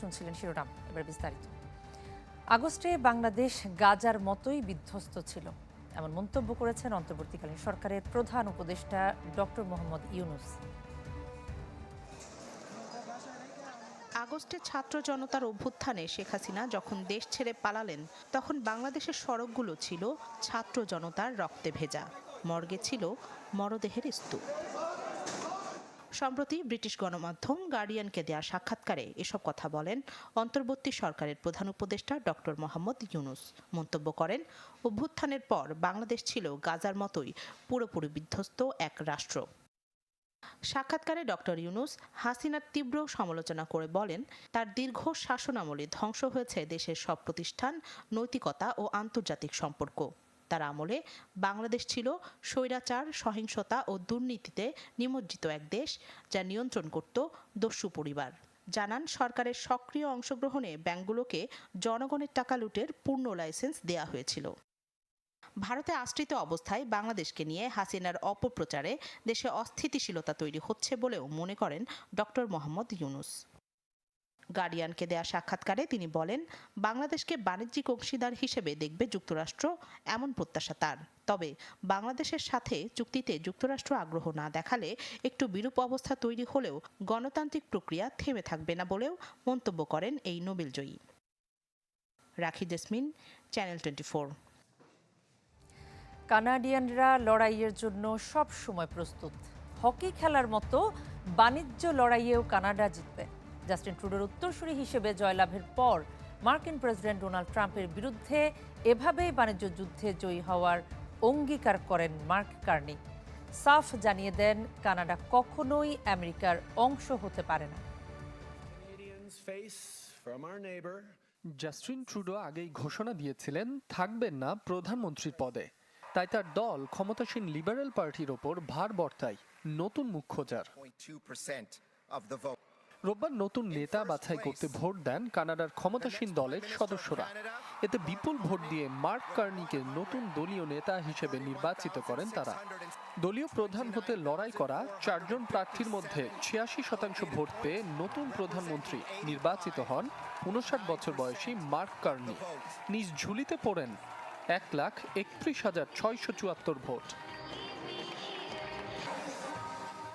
শুনছিলেন শিরোনাম, এবার বিস্তারিত। আগস্টে বাংলাদেশ গাজার মতোই বিধ্বস্ত ছিল। এমন মন্তব্য করেছেন অন্তর্বর্তীকালীন সরকারের প্রধান উপদেষ্টা ডক্টর মোহাম্মদ ইউনুস। আগস্টে ছাত্র জনতার অভ্যুত্থানে শেখ হাসিনা যখন দেশ ছেড়ে পালালেন, তখন বাংলাদেশের সড়কগুলো ছিল ছাত্র জনতার রক্তে ভেজা। মর্গে ছিল মরদেহের স্তূপ। সম্প্রতি ব্রিটিশ গণমাধ্যম গার্ডিয়ানকে দেয়া সাক্ষাৎকারে এসব কথা বলেন অন্তর্বর্তী সরকারের প্রধান উপদেষ্টা ডক্টর মোহাম্মদ ইউনুস। মন্তব্য করেন, অভ্যুত্থানের পর বাংলাদেশ ছিল গাজার মতোই পুরোপুরি বিধ্বস্ত এক রাষ্ট্র। সাক্ষাৎকারে ডক্টর ইউনুস হাসিনার তীব্র সমালোচনা করে বলেন, তার দীর্ঘ শাসনামলে ধ্বংস হয়েছে দেশের সব প্রতিষ্ঠান, নৈতিকতা ও আন্তর্জাতিক সম্পর্ক। তার আমলে বাংলাদেশ ছিল স্বৈরাচার, সহিংসতা ও দুর্নীতিতে নিমজ্জিত এক দেশ যা নিয়ন্ত্রণ করত দস্যু পরিবার। জানান, সরকারের সক্রিয় অংশগ্রহণে ব্যাংকগুলোকে জনগণের টাকা লুটের পূর্ণ লাইসেন্স দেয়া হয়েছিল। ভারতে আশ্রিত অবস্থায় বাংলাদেশকে নিয়ে হাসিনার অপপ্রচারে দেশে অস্থিতিশীলতা তৈরি হচ্ছে বলেও মনে করেন ডক্টর মোহাম্মদ ইউনুস। গার্ডিয়ানকে দেয়া সাক্ষাৎকারে তিনি বলেন, বাংলাদেশকে বাণিজ্যিক অংশীদার হিসেবে দেখবে যুক্তরাষ্ট্র এমন প্রত্যাশা তার। তবে বাংলাদেশের সাথে চুক্তিতে যুক্তরাষ্ট্র আগ্রহ না দেখালে একটু বিরূপ অবস্থা তৈরি হলেও গণতান্ত্রিক প্রক্রিয়া থেমে থাকবে না বলেও মন্তব্য করেন এই নোবেলজয়ী। Rakhi Jesmin, channel twenty four. কানাডিয়ানরা লড়াইয়ের জন্য সব সময় প্রস্তুত। হকি খেলার মতো বাণিজ্য লড়াইয়েও কানাডা জিতবে। জাস্টিন ট্রুডোর উত্তরসূরি হিসেবে জয়লাভের পর মার্কিন প্রেসিডেন্ট ডোনাল্ড ট্রাম্পের বিরুদ্ধে এভাবেই বাণিজ্য যুদ্ধে জয়ী হওয়ার অঙ্গীকার করেন মার্ক কার্নি। সাফ জানিয়ে দেন কানাডা কখনোই আমেরিকার অংশ হতে পারে না। জাস্টিন ট্রুডো আগেই ঘোষণা দিয়েছিলেন থাকবেন না প্রধানমন্ত্রীর পদে। তাই তার দল ক্ষমতাসীন লিবারেল পার্টির ওপর ভার বর্তায় নতুন মুখ খোঁজার। 0.2% of the vote. রোববার নতুন নেতা বাছাই করতে ভোট দেন কানাডার ক্ষমতাসীন দলের সদস্যরা। এতে বিপুল ভোট দিয়ে মার্ক কার্নিকে নতুন দলীয় নেতা হিসেবে নির্বাচিত করেন তারা। দলীয় প্রধান হতে লড়াই করা চারজন প্রার্থীর মধ্যে ছিয়াশি শতাংশ ভোট পেয়ে নতুন প্রধানমন্ত্রী নির্বাচিত হন উনষাট বছর বয়সী মার্ক কার্নি। নিজ ঝুলিতে পড়েন এক লাখ একত্রিশ হাজার ছয়শো চুয়াত্তর ভোট।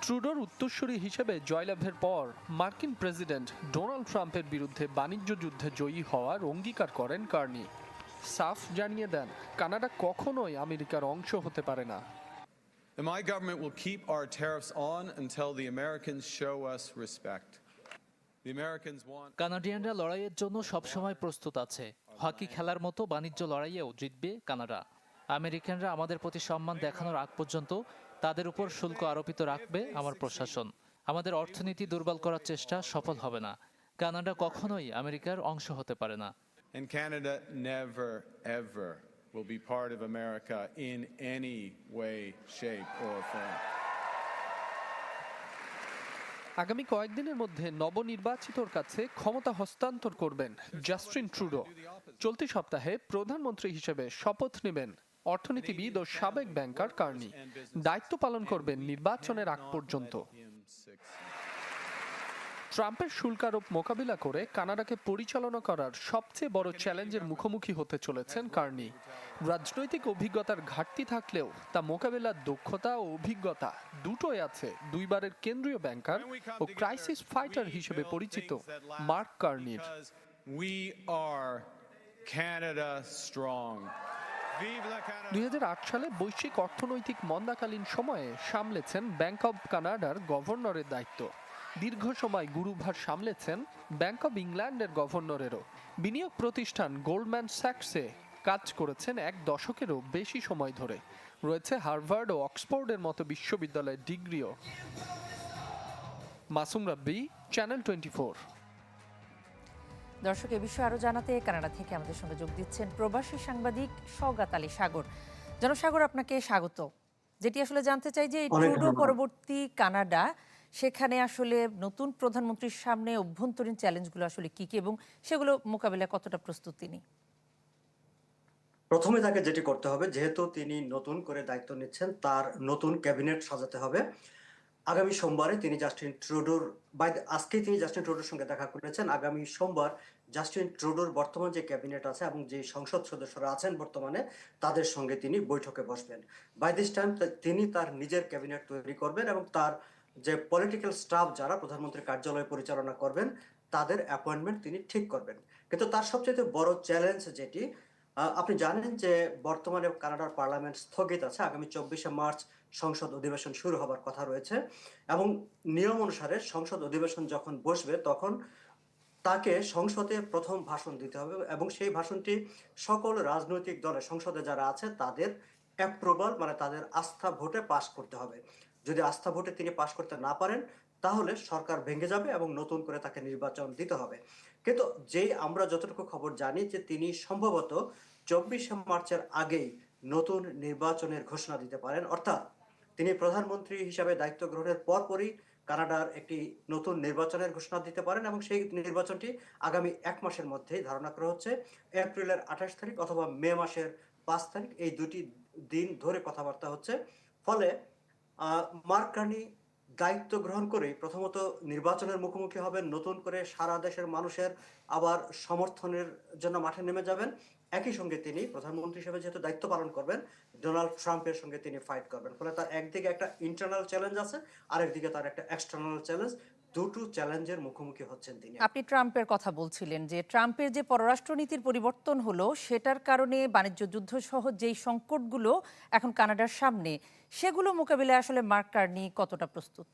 ট্রুডোর উত্তরসূরি হিসেবে জয়লাভের পর মার্কিন প্রেসিডেন্ট ডোনাল্ড ট্রাম্পের বিরুদ্ধে বাণিজ্য যুদ্ধে জয়ী হওয়ার অঙ্গীকার করেন কার্নি। সাফ জানিয়ে দেন কানাডা কখনোই আমেরিকার অংশ হতে পারে না। My government will keep our tariffs on until the Americans show us respect. কানাডিয়ানরা লড়াইয়ের জন্য সবসময় প্রস্তুত আছে। হকি খেলার মতো বাণিজ্য লড়াইয়েও জিতবে কানাডা। আমেরিকানরা আমাদের প্রতি সম্মান দেখানোর আগ পর্যন্ত তাদের উপর শুল্ক আরোপিত রাখবে আমার প্রশাসন। আমাদের অর্থনীতি দুর্বল করার চেষ্টা সফল হবে না। কানাডা কখনোই আমেরিকার অংশ হতে পারে না। And Canada never, ever will be part of America in any way, shape, or form. আগামী কয়েকদিনের মধ্যে নবনির্বাচিতর কাছে ক্ষমতা হস্তান্তর করবেন জাস্টিন ট্রুডো। চলতি সপ্তাহে প্রধানমন্ত্রী হিসেবে শপথ নেবেন। অর্থনীতিবিদ ও সাবেক ব্যাংকার কার্নি। দায়িত্ব পালন করবেন নির্বাচনের আগ পর্যন্ত। ট্রাম্পের শুল্ক আরোপ মোকাবিলা করে কানাডাকে পরিচালনা করার সবচেয়ে বড় চ্যালেঞ্জের মুখোমুখি হতে চলেছেন কার্নি। রাজনৈতিক অভিজ্ঞতার ঘাটতি থাকলেও তা মোকাবিলার দক্ষতা ও অভিজ্ঞতা দুটোই আছে দুইবারের কেন্দ্রীয় ব্যাংকার ও ক্রাইসিস ফাইটার হিসেবে পরিচিত মার্ক কার্নির। we are Canada strong. দুই সালে বৈশ্বিক অর্থনৈতিক মন্দাকালীন সময়ে সামলেছেন ব্যাংক অব কানাডার গভর্নরের দায়িত্ব। দীর্ঘ সময় গুরুভার সামলেছেন ব্যাংক অব ইংল্যান্ডের গভর্নরেরও। বিনিয়োগ প্রতিষ্ঠান গোল্ডম্যান স্যাক্সে কাজ করেছেন এক দশকেরও বেশি সময় ধরে। রয়েছে হার্ভার্ড ও অক্সফোর্ডের মতো বিশ্ববিদ্যালয়ের ডিগ্রিও। মাসুম রাব্বি চ্যানেল টোয়েন্টি দর্শক এ বিষয়ে আরও জানাতে কানাডা থেকে আমাদের সঙ্গে যোগ দিচ্ছেন প্রবাসী সাংবাদিক সৌগাত আলী সাগর। জনসাগর আপনাকে স্বাগত। যেটি আসলে জানতে চাই যে ট্রুডো পরবর্তী কানাডা সেখানে আসলে নতুন প্রধানমন্ত্রীর সামনে অভ্যন্তরীণ চ্যালেঞ্জগুলো আসলে কি কি এবং সেগুলো মোকাবিলায় কতটা প্রস্তুত তিনি? প্রথমে তাকে যেটি করতে হবে যেহেতু তিনি নতুন করে দায়িত্ব নিচ্ছেন তার নতুন ক্যাবিনেট সাজাতে হবে। আগামী সোমবারে তিনি জাস্টিন ট্রুডোর, বাই আজকে তিনি জাস্টিন ট্রুডোর সঙ্গে দেখা করেছেন। আগামী সোমবার জাস্টিন ট্রুডোর বর্তমান যে ক্যাবিনেট আছে এবং যে সংসদ সদস্যরা আছেন বর্তমানে, তাদের সঙ্গে তিনি বৈঠকে বসবেন। বাই দিস টাইম তিনি তার নিজের ক্যাবিনেট তৈরি করবেন এবং তার যে পলিটিক্যাল স্টাফ যারা প্রধানমন্ত্রীর কার্যালয় পরিচালনা করবেন, তাদের অ্যাপয়েন্টমেন্ট তিনি ঠিক করবেন। কিন্তু তার সবচেয়ে বড় চ্যালেঞ্জ যেটি আপনি জানেন যে বর্তমানে কানাডার পার্লামেন্ট স্থগিত আছে। আগামী চব্বিশে মার্চ সংসদ অধিবেশন শুরু হবার কথা রয়েছে এবং নিয়ম অনুসারে সংসদ অধিবেশন যখন বসবে তখন তাকে সংসদে প্রথম ভাষণ দিতে হবে এবং সেই ভাষণটি সকল রাজনৈতিক দলে সংসদে যারা আছে তাদের অ্যাপ্রুভাল মানে তাদের আস্থা ভোটে পাশ করতে হবে। যদি আস্থা ভোটে তিনি পাশ করতে না পারেন তাহলে সরকার ভেঙে যাবে এবং নতুন করে তাকে নির্বাচন দিতে হবে। কিন্তু যেই আমরা যতটুকু খবর জানি যে তিনি সম্ভবত চব্বিশে মার্চের আগেই নতুন নির্বাচনের ঘোষণা দিতে পারেন। অর্থাৎ তিনি প্রধানমন্ত্রী হিসাবে দায়িত্ব গ্রহণের পরপরই কানাডার একটি নতুন নির্বাচনের ঘোষণা দিতে পারেন এবং সেই নির্বাচনটি আগামী এক মাসের মধ্যেই ধারণা করা হচ্ছে এপ্রিলের আঠাশ তারিখ অথবা মে মাসের পাঁচ তারিখ এই দুটি দিন ধরে কথাবার্তা হচ্ছে। ফলে আহ, মার্ক কার্নি দায়িত্ব গ্রহণ করে প্রথমত নির্বাচনের মুখোমুখি হবেন, নতুন করে সারা দেশের মানুষের আবার সমর্থনের জন্য মাঠে নেমে যাবেন। একই সঙ্গে তিনি প্রধানমন্ত্রী হিসেবে যেহেতু দায়িত্ব পালন করবেন, ডোনাল্ড ট্রাম্পের সঙ্গে তিনি ফাইট করবেন। ফলে তার একদিকে একটা ইন্টারনাল চ্যালেঞ্জ আছে, আরেকদিকে তার একটা এক্সটার্নাল চ্যালেঞ্জ দুটো চ্যালেঞ্জের মুখোমুখি হচ্ছেন তিনি। আপনি ট্রাম্পের কথা বলছিলেন যে ট্রাম্পের যে পররাষ্ট্রনীতির পরিবর্তন হলো, সেটার কারণে বাণিজ্য যুদ্ধ সহ যেই সংকটগুলো এখন কানাডার সামনে, সেগুলো মোকাবিলায় আসলে মার্ক কার্নি কতটা প্রস্তুত?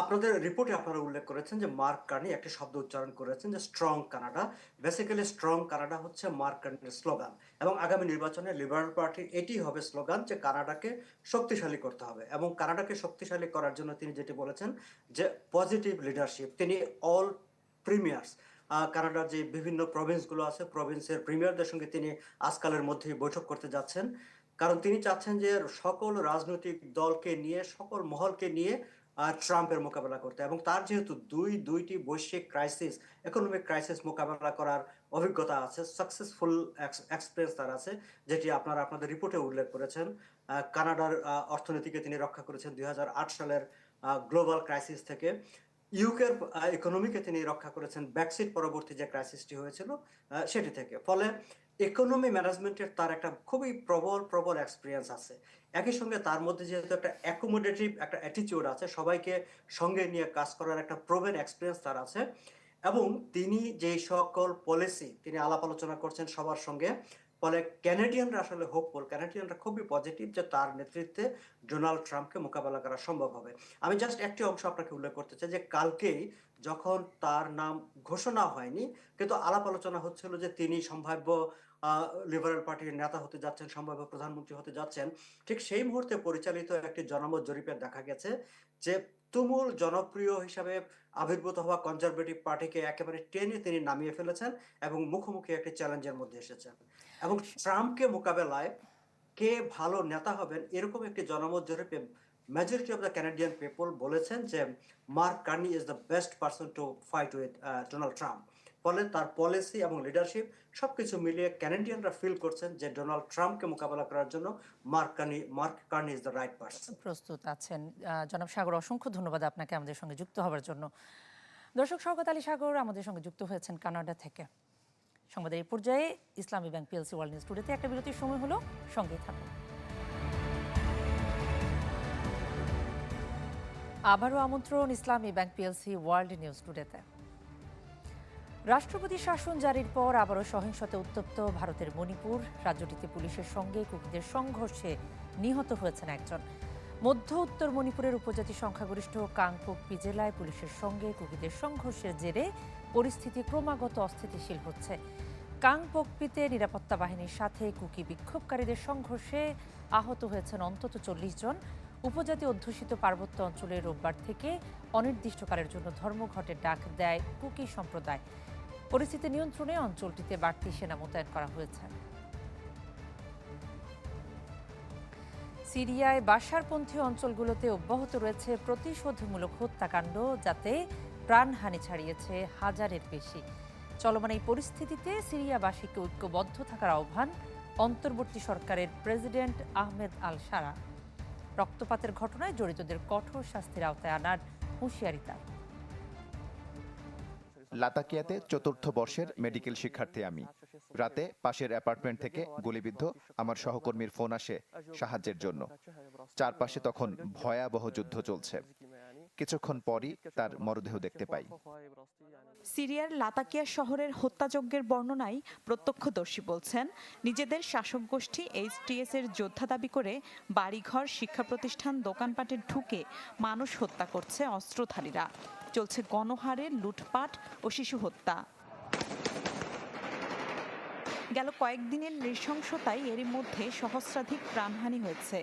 আপনাদের রিপোর্টে আপনারা উল্লেখ করেছেন যে মার্ক কার্নি একটি শব্দ উচ্চারণ করেছেন যে strong Canada basically strong Canada হচ্ছে মার্ক কার্নির স্লোগান এবং আগামী নির্বাচনে লিবারেল পার্টির এটি হবে স্লোগান যে কানাডাকে শক্তিশালী করতে হবে এবং কানাডাকে শক্তিশালী করার জন্য তিনি যেটি বলেছেন যে পজিটিভ লিডারশিপ তিনি অল প্রিমিয়ার্স কানাডার যে বিভিন্ন প্রভিন্সগুলো আছে প্রভিন্সের প্রিমিয়ারদের সঙ্গে তিনি আজকালের মধ্যেই বৈঠক করতে যাচ্ছেন। কারণ তিনি চাচ্ছেন যে সকল রাজনৈতিক দলকে নিয়ে, সকল মহলকে নিয়ে আহ, ট্রাম্পের মোকাবেলা করতে। এবং তার যেহেতু দুই দুইটি বৈশ্বিক ক্রাইসিস ইকোনমিক ক্রাইসিস মোকাবেলা করার অভিজ্ঞতা আছে সাকসেসফুল এক্সপিরিয়েন্স তার আছে যেটি আপনারা আপনাদের রিপোর্টে উল্লেখ করেছেন। কানাডার অর্থনীতিকে তিনি রক্ষা করেছেন দুই হাজার আট সালের গ্লোবাল ক্রাইসিস থেকে। ইউকের ইকোনমিকে তিনি রক্ষা করেছেন ব্যাকসিট পরবর্তী যে ক্রাইসিসটি হয়েছিল সেটি থেকে। ফলে ইকোনমি ম্যানেজমেন্টের তার একটা খুবই প্রবল প্রবল এক্সপিরিয়েন্স আছে। একই সঙ্গে তার মধ্যে যেহেতু একটা অ্যাকোমোডেটিভ একটা অ্যাটিটিউড আছে, সবাইকে সঙ্গে নিয়ে কাজ করার একটা প্রবেন এক্সপিরিয়েন্স তার আছে। এবং তিনি যে সকল পলিসি তিনি আলাপ আলোচনা করছেন সবার সঙ্গে, ফলে ক্যানাডিয়ানরা আসলে হোপফুল ক্যানাডিয়ানরা খুবই পজিটিভ যে তার নেতৃত্বে ডোনাল্ড ট্রাম্পকে মোকাবেলা করা সম্ভব হবে। আমি জাস্ট একটি অংশ আপনাকে উল্লেখ করতে চাই যে কালকেই যখন তার নাম ঘোষণা হয়নি, কিন্তু আলাপ আলোচনা হচ্ছিল যে তিনি সম্ভাব্য লিবারেল পার্টির নেতা হতে যাচ্ছেন, সম্ভাব্য প্রধানমন্ত্রী হতে যাচ্ছেন, ঠিক সেই মুহূর্তে পরিচালিত একটি জনমত জরিপে দেখা গেছে যে তুমুল জনপ্রিয় হিসাবে আবির্ভূত হওয়া কনজারভেটিভ পার্টিকে একেবারে টেনে তিনি নামিয়ে ফেলেছেন এবং মুখোমুখি একটি চ্যালেঞ্জের মধ্যে এসেছেন। এবং ট্রাম্পকে মোকাবেলায় কে ভালো নেতা হবেন এরকম একটি জনমত জরিপে majority of the Canadian people বলেছেন যে Mark Carney is the best person to fight with Donald Trump ফলে তার পলিসি এবং লিডারশিপ সবকিছু মিলিয়ে ক্যানাডিয়ানরা ফিল করছেন যে ডোনাল্ড ট্রাম্পকে মোকাবেলা করার জন্য Mark Carney Mark Carney is the right person প্রস্তুত আছেন। জনাব সাগর, অসংখ্য ধন্যবাদ আপনাকে আমাদের সঙ্গে যুক্ত হওয়ার জন্য। দর্শক শওকত আলী সাগর, আমাদের সঙ্গে যুক্ত হয়েছেন কানাডা থেকে। সংবাদের এই পর্যায়ে Islami bank PLC world news টুডেতে একটা বিরতির সময় হলো। সঙ্গেই থাকুন। আবারও আমন্ত্রণ Islami bank PLC world news টুডেতে রাষ্ট্রপতি শাসন জারির পর আবারও সহিংসতে উত্তপ্ত ভারতের মণিপুর। রাজ্যটিতে পুলিশের সঙ্গে কুকিদের সংঘর্ষে নিহত হয়েছেন একজন। মধ্য উত্তর মণিপুরের উপজাতি সংখ্যাগরিষ্ঠ কাংপোকপি জেলায় পুলিশের সঙ্গে কুকিদের সংঘর্ষের জেরে পরিস্থিতি ক্রমাগত অস্থিতিশীল হচ্ছে। কাংপোকপিতে নিরাপত্তা বাহিনীর সাথে কুকি বিক্ষোভকারীদের সংঘর্ষে আহত হয়েছেন অন্তত চল্লিশ জন। উপজাতি অধ্যুষিত পার্বত্য অঞ্চলে রোববার থেকে অনির্দিষ্টকালের জন্য ধর্মঘটের ডাক দেয় কুকি সম্প্রদায়। পরিস্থিতি নিয়ন্ত্রণে অঞ্চলটিতে বাড়তি সেনা মোতায়েন করা হয়েছে। সিরিয়ায় বাসারপন্থী অঞ্চলগুলোতে অব্যাহত রয়েছে প্রতিশোধমূলক হত্যাকাণ্ড, যাতে প্রাণহানি ছাড়িয়েছে হাজারের বেশি। চলমান এই পরিস্থিতিতে সিরিয়াবাসীকে ঐক্যবদ্ধ থাকার আহ্বান অন্তর্বর্তী সরকারের প্রেসিডেন্ট আহমেদ আল সারা। রক্তপাতের ঘটনায় জড়িতদের কঠোর শাস্তির আওতায় আনার হুঁশিয়ারি তার। লাতাকিয়াতে চতুর্থ বর্ষের মেডিকেল শিক্ষার্থী আমি। রাতে পাশের অ্যাপার্টমেন্ট থেকে গুলিবিদ্ধ আমার সহকর্মীর ফোন আসে সাহায্যের জন্য। চারপাশে তখন ভয়াবহ যুদ্ধ চলছে। কিছুক্ষণ পরই তার মরদেহ দেখতে পাই। সিরিয়ার লাতাকিয়া শহরের হত্যাযজ্ঞের বর্ণনায় প্রত্যক্ষদর্শী বলছেন, নিজেদের শাসক গোষ্ঠী এইচটিএস এর যোদ্ধা দাবি করে বাড়িঘর শিক্ষা প্রতিষ্ঠান দোকানপাটে ঢুকে মানুষ হত্যা করছে অস্ত্রধারীরা। চলছে গণহারে, লুটপাট ও শিশু হত্যা। গেল কয়েকদিনের নৃশংসতায় এরই মধ্যে সহস্রাধিক প্রাণহানি হয়েছে।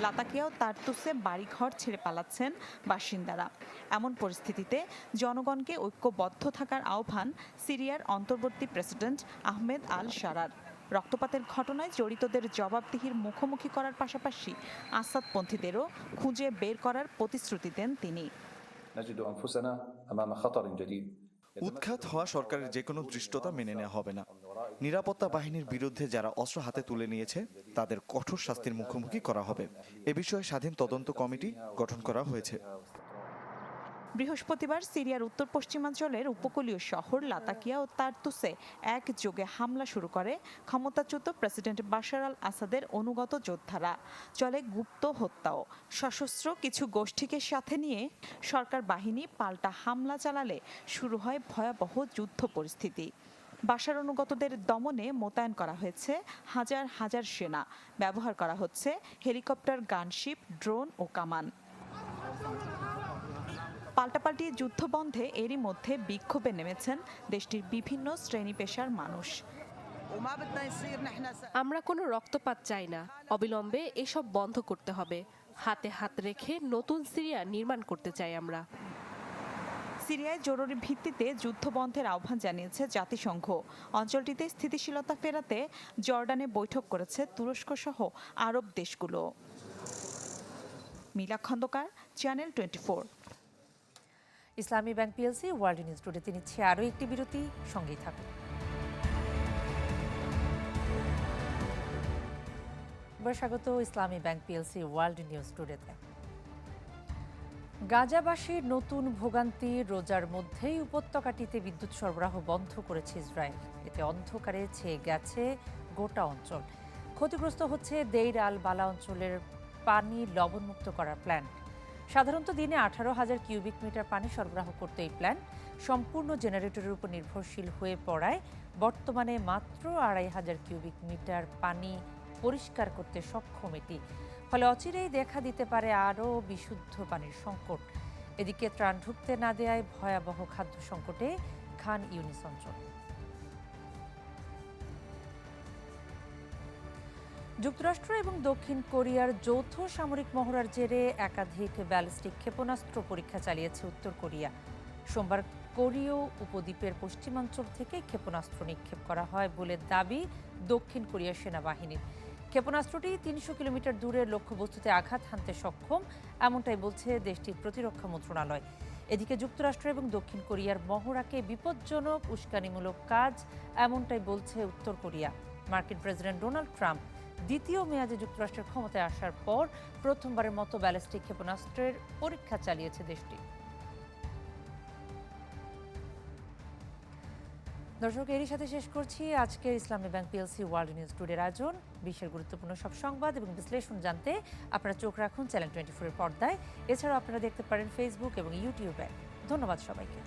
লাতাকিয়াও তারতুসে বাড়িঘর ছেড়ে পালাচ্ছেন বাসিন্দারা। এমন পরিস্থিতিতে জনগণকে ঐক্যবদ্ধ থাকার আহ্বান সিরিয়ার অন্তর্বর্তী প্রেসিডেন্ট আহমেদ আল সারার। রক্তপাতের ঘটনায় জড়িতদের জবাবদিহির মুখোমুখি করার পাশাপাশি আসাদপন্থীদেরও খুঁজে বের করার প্রতিশ্রুতি দেন তিনি। উৎখাত হওয়া সরকারের যে কোনো দৃষ্টতা মেনে নেওয়া হবে না। নিরাপত্তা বাহিনীর বিরুদ্ধে যারা অস্ত্র হাতে তুলে নিয়েছে, তাদের কঠোর শাস্তির মুখোমুখি করা হবে। এ বিষয়ে স্বাধীন তদন্ত কমিটি গঠন করা হয়েছে। বৃহস্পতিবার সিরিয়ার উত্তর পশ্চিমাঞ্চলের উপকূলীয় শহর লাতাকিয়া ও তারতুসে একযোগে হামলা শুরু করে ক্ষমতাচ্যুত প্রেসিডেন্ট বাশার আল আসাদের অনুগত যোদ্ধারা। চলে গুপ্ত হত্যাও। সশস্ত্র কিছু গোষ্ঠীকে সাথে নিয়ে সরকার বাহিনী পাল্টা হামলা চালালে শুরু হয় ভয়াবহ যুদ্ধ পরিস্থিতি। বাসার অনুগতদের দমনে মোতায়েন করা হয়েছে হাজার হাজার সেনা। ব্যবহার করা হচ্ছে হেলিকপ্টার, গানশিপ, ড্রোন ও কামান। পাল্টাপাল্টি যুদ্ধবন্ধে এরই মধ্যে বিক্ষোভে নেমেছেন দেশটির বিভিন্ন শ্রেণি পেশার মানুষ। আমরা কোনো রক্তপাত চাই না। অবিলম্বে এসব বন্ধ করতে হবে। হাতে হাত রেখে নতুন সিরিয়া নির্মাণ করতে চাই আমরা। সিরিয়ায় জরুরি ভিত্তিতে যুদ্ধ বন্ধের আহ্বান জানিয়েছে জাতিসংঘ। অঞ্চলটিতে স্থিতিশীলতা ফেরাতে জর্ডানে বৈঠক করেছে তুরস্ক সহ আরব দেশগুলো। Mila Khandakar channel twenty Islami bank PLC, world news today তিনি নিচ্ছে আরও একটি বিরতি, সঙ্গেই থাকুন। স্বাগত Islami bank PLC, world news টুডেতে গাজাবাসীর নতুন ভোগান্তি রোজার মধ্যেই উপত্যকাটিতে বিদ্যুৎ সরবরাহ বন্ধ করেছে ইসরায়েল। এতে অন্ধকারে ছেয়ে গেছে গোটা অঞ্চল। ক্ষতিগ্রস্ত হচ্ছে দেইর আল বালা অঞ্চলের পানি লবণমুক্ত করার প্ল্যান্ট। সাধারণত দিনে আঠারো হাজার কিউবিক মিটার পানি সরবরাহ করতে এই প্ল্যান্ট সম্পূর্ণ জেনারেটরের উপর নির্ভরশীল হয়ে পড়ায়। বর্তমানে মাত্র আড়াই হাজার কিউবিক মিটার পানি পরিষ্কার করতে সক্ষম এটি। ফলে অচিরেই দেখা দিতে পারে আরও বিশুদ্ধ পানির সংকট। এদিকে ত্রাণ ঢুকতে না দেয়ায় ভয়াবহ খাদ্য সংকটে খান ইউনিস অঞ্চল। যুক্তরাষ্ট্র এবং দক্ষিণ কোরিয়ার যৌথ সামরিক মহড়ার জেরে একাধিক ব্যালিস্টিক ক্ষেপণাস্ত্র পরীক্ষা চালিয়েছে উত্তর কোরিয়া। সোমবার কোরীয় উপদ্বীপের পশ্চিমাঞ্চল থেকে ক্ষেপণাস্ত্র নিক্ষেপ করা হয় বলে দাবি দক্ষিণ কোরিয়ার সেনাবাহিনীর। ক্ষেপণাস্ত্রটি তিনশো কিলোমিটার দূরের লক্ষ্যবস্তুতে আঘাত হানতে সক্ষম, এমনটাই বলছে দেশটির প্রতিরক্ষা মন্ত্রণালয়। এদিকে যুক্তরাষ্ট্র এবং দক্ষিণ কোরিয়ার মহড়াকে বিপজ্জনক, উস্কানিমূলক কাজ, এমনটাই বলছে উত্তর কোরিয়া। মার্কিন প্রেসিডেন্ট ডোনাল্ড ট্রাম্প দ্বিতীয় মেয়াদে যুক্তরাষ্ট্রের ক্ষমতায় আসার পর প্রথমবারের মতো ব্যালিস্টিক ক্ষেপণাস্ত্রের পরীক্ষা চালিয়েছে দেশটি। দর্শক, এরই সাথে শেষ করছি আজকের Islami bank PLC world news টুডের আয়োজন। বিশ্বের গুরুত্বপূর্ণ সব সংবাদ এবং বিশ্লেষণ জানতে আপনারা চোখ রাখুন চ্যানেল টোয়েন্টি ফোরের পর্দায়। এছাড়াও আপনারা দেখতে পারেন ফেসবুক এবং ইউটিউবে ধন্যবাদ সবাইকে।